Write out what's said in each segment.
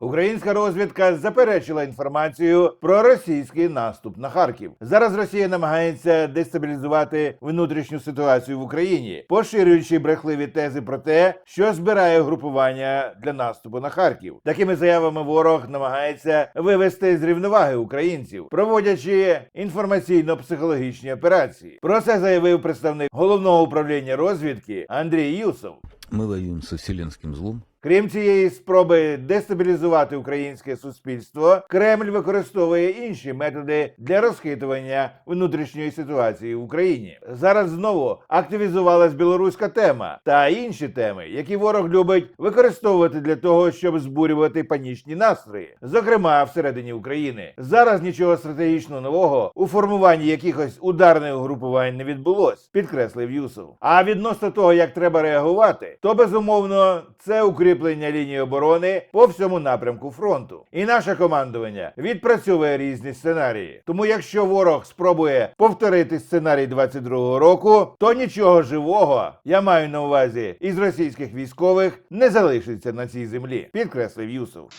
Українська розвідка заперечила інформацію про російський наступ на Харків. Зараз Росія намагається дестабілізувати внутрішню ситуацію в Україні, поширюючи брехливі тези про те, що збирає групування для наступу на Харків. Такими заявами ворог намагається вивести з рівноваги українців, проводячи інформаційно-психологічні операції. Про це заявив представник головного управління розвідки Андрій Юсов. Мы воюем со вселенским злом. Крім цієї спроби дестабілізувати українське суспільство, Кремль використовує інші методи для розхитування внутрішньої ситуації в Україні. Зараз знову активізувалась білоруська тема та інші теми, які ворог любить використовувати для того, щоб збурювати панічні настрої, зокрема всередині України. Зараз нічого стратегічно нового у формуванні якихось ударних угрупувань не відбулось, підкреслив Юсов. А відносно того, як треба реагувати, то безумовно це укріплення лінії оборони по всьому напрямку фронту. І наше командування відпрацьовує різні сценарії. Тому, якщо ворог спробує повторити сценарій 22-го року, то нічого живого я маю на увазі із російських військових не залишиться на цій землі, підкреслив Юсов.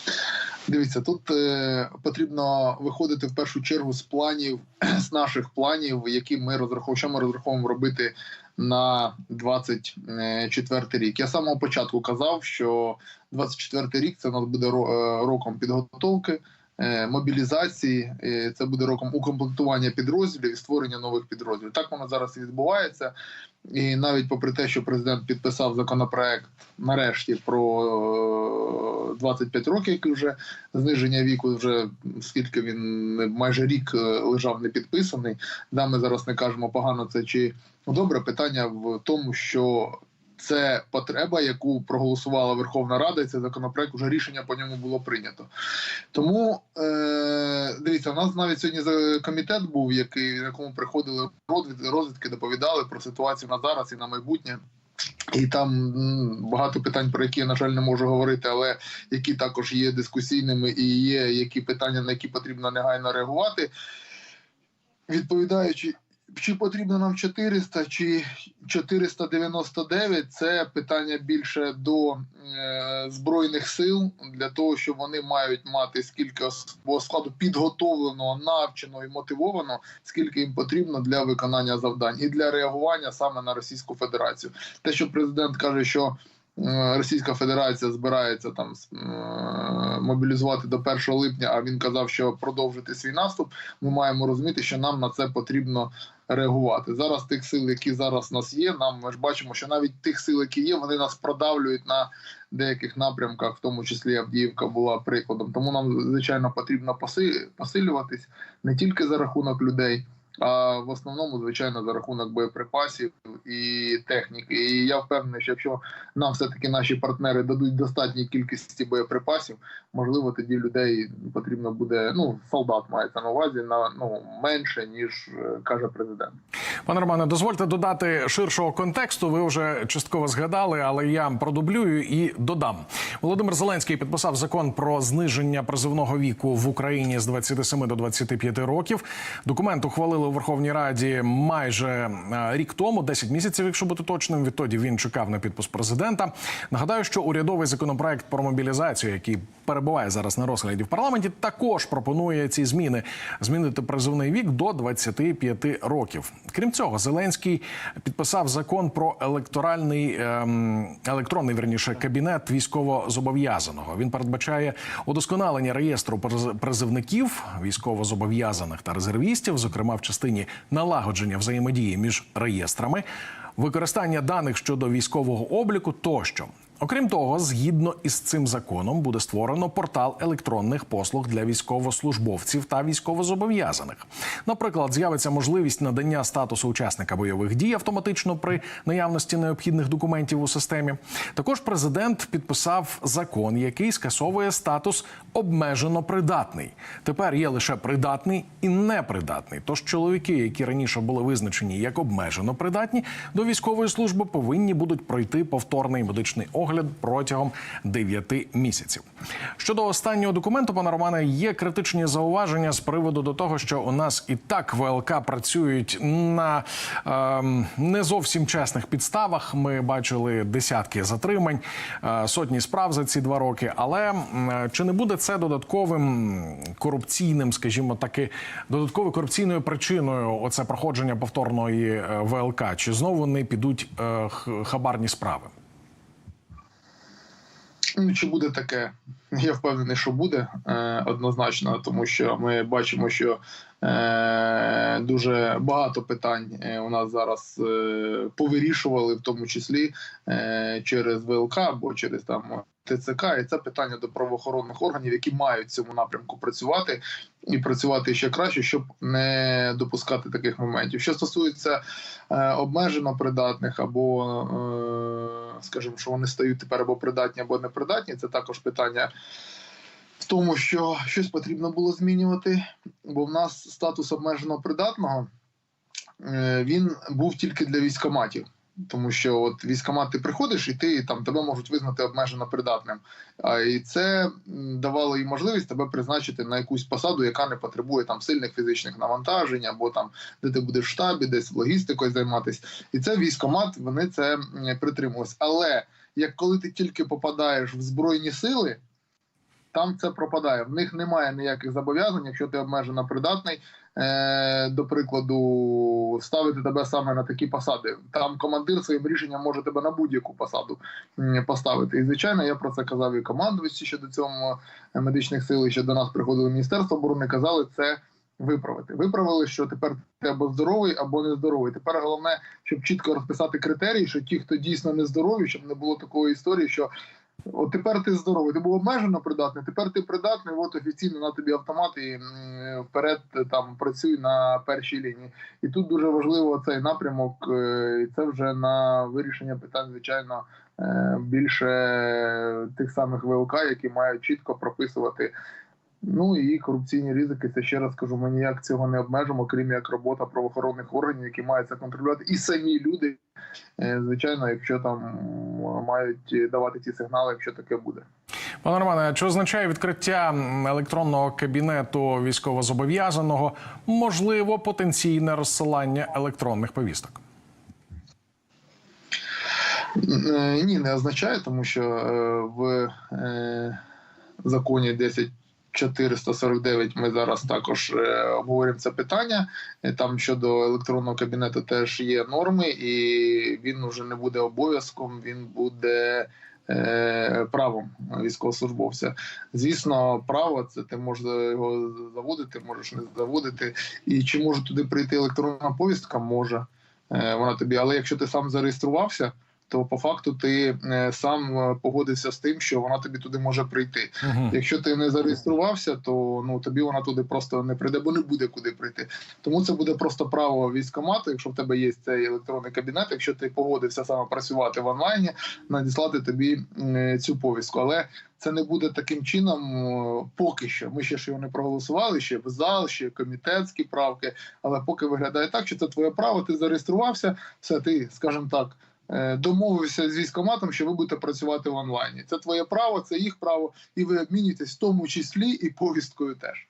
Дивіться, тут е, потрібно виходити в першу чергу з планів, з наших планів, які ми розраховуємо, що ми розраховуємо робити на 24 рік. Я з самого початку казав, що 24 рік це у нас буде е, роком підготовки. Е, Мобілізації е, це буде роком укомплектування підрозділів і створення нових підрозділів. Так воно зараз і відбувається. І навіть попри те, що президент підписав законопроект нарешті про е, 25 років, який вже зниження віку, вже скільки він майже рік е, лежав не підписаний. Да, ми зараз не кажемо погано це чи добре. Питання в тому, що це потреба, яку проголосувала Верховна Рада, і цей законопроект вже рішення по ньому було прийнято. Тому е, дивіться, у нас навіть сьогодні комітет був, який на якому приходили розвідки, доповідали про ситуацію на зараз і на майбутнє. І там багато питань, про які я, на жаль, не можу говорити, але які також є дискусійними і є які питання, на які потрібно негайно реагувати. Відповідаючи, чи потрібно нам 400 чи 499, це питання більше до е, збройних сил для того, щоб вони мають мати скільки складу підготовленого, навченого і мотивованого, скільки їм потрібно для виконання завдань і для реагування саме на Російську Федерацію. Те, що президент каже, що Російська Федерація збирається там е, мобілізувати до 1 липня, а він казав, що продовжити свій наступ. Ми маємо розуміти, що нам на це потрібно реагувати. Зараз тих сил, які зараз у нас є, нам ми ж бачимо, що навіть тих сил, які є, вони нас продавлюють на деяких напрямках, в тому числі Авдіївка була прикладом. Тому нам звичайно потрібно поси- посилюватись не тільки за рахунок людей. А в основному, звичайно, за рахунок боєприпасів і техніки. І я впевнений, що якщо нам все-таки наші партнери дадуть достатній кількості боєприпасів, можливо, тоді людей потрібно буде, ну, солдат мається на увазі на ну менше, ніж е, каже президент. Пане Романе, дозвольте додати ширшого контексту. Ви вже частково згадали, але я продублюю і додам. Володимир Зеленський підписав закон про зниження призовного віку в Україні з 27 до 25 років. Документ ухвалили у Верховній Раді майже е, рік тому, 10 місяців, якщо бути точним. Відтоді він чекав на підпис президента. Нагадаю, що урядовий законопроект про мобілізацію, який перебуває зараз на розгляді в парламенті, також пропонує ці зміни змінити призовний вік до 25 років. Крім цього, Зеленський підписав закон про електоральний ем, електронний верніше кабінет військовозобов'язаного. Він передбачає удосконалення реєстру приз- призивників військовозобов'язаних та резервістів, зокрема в частині налагодження взаємодії між реєстрами, використання даних щодо військового обліку тощо. Окрім того, згідно із цим законом буде створено портал електронних послуг для військовослужбовців та військовозобов'язаних. Наприклад, з'явиться можливість надання статусу учасника бойових дій автоматично при наявності необхідних документів у системі. Також президент підписав закон, який скасовує статус обмежено придатний. Тепер є лише придатний і непридатний. Тож чоловіки, які раніше були визначені як обмежено придатні, до військової служби повинні будуть пройти повторний медичний огляд огляд протягом 9 місяців. Щодо останнього документу, пане Романе, є критичні зауваження з приводу до того, що у нас і так ВЛК працюють на ем, не зовсім чесних підставах. Ми бачили десятки затримань, е, сотні справ за ці два роки. Але м, чи не буде це додатковим корупційним, скажімо таки, додатковою корупційною причиною оце проходження повторної е, ВЛК? Чи знову не підуть е, хабарні справи? Чи буде таке? Я впевнений, що буде е, однозначно, тому що ми бачимо, що е, дуже багато питань е, у нас зараз повирішували, в тому числі через ВЛК або через там ТЦК, і це питання до правоохоронних органів, які мають в цьому напрямку працювати і працювати ще краще, щоб не допускати таких моментів. Що стосується е, обмежено придатних або, е, скажімо, що вони стають тепер або придатні, або непридатні, це також питання. В тому, що щось потрібно було змінювати, бо в нас статус обмежено придатного е, він був тільки для військоматів. Тому що от військомат ти приходиш, і ти там тебе можуть визнати обмежено придатним. А і це давало їм можливість тебе призначити на якусь посаду, яка не потребує там сильних фізичних навантажень, або там де ти будеш в штабі, десь логістикою займатися. І це військомат, вони це притримувалися. Але як коли ти тільки попадаєш в збройні сили, там це пропадає. В них немає ніяких зобов'язань, якщо ти обмежено придатний, до прикладу, ставити тебе саме на такі посади. Там командир своїм рішенням може тебе на будь-яку посаду поставити. І звичайно, я про це казав і командувачі щодо цього е, медичних сил, і ще до нас приходили Міністерство оборони, казали це. Виправити виправили, що тепер ти або здоровий, або нездоровий. Тепер головне, щоб чітко розписати критерії, що ті, хто дійсно нездорові, щоб не було такої історії, що От тепер ти здоровий, ти був обмежено придатний, тепер ти придатний, от офіційно на тобі автомат і вперед е, там працюй на першій лінії. І тут дуже важливо цей напрямок, е, і це вже на вирішення питань, звичайно, е, більше тих самих ВЛК, які мають чітко прописувати. Ну і корупційні ризики, це ще раз кажу, ми ніяк цього не обмежимо, крім як робота правоохоронних органів, які мають контролювати, і самі люди, е, звичайно, якщо там мають давати ті сигнали, якщо таке буде. Пане Романе, що означає відкриття електронного кабінету військовозобов'язаного можливо потенційне розсилання електронних повісток? Е, ні, не означає, тому що е, в законі 10 449 Ми зараз також е, обговоримо це питання. Е, там щодо електронного кабінету теж є норми, і він вже не буде обов'язком. Він буде. Е, правом військовослужбовця, звісно, право це ти можеш його заводити, можеш не заводити. І чи може туди прийти електронна повістка? Може вона тобі, але якщо ти сам зареєструвався то по факту ти е, сам е, погодився з тим, що вона тобі туди може прийти. Угу. Якщо ти не зареєструвався, то ну тобі вона туди просто не прийде, бо не буде куди прийти. Тому це буде просто право військомату, якщо в тебе є цей електронний кабінет, якщо ти погодився саме працювати в онлайні, надіслати тобі е, цю повістку. Але це не буде таким чином поки що. Ми ще ж його не проголосували, ще в зал, ще комітетські правки. Але поки виглядає так, що це твоє право, ти зареєструвався, все ти, скажімо так. Е, Домовився з військоматом, що ви будете працювати в онлайні. Це твоє право, це їх право, і ви обмінюєтесь в тому числі і повісткою теж.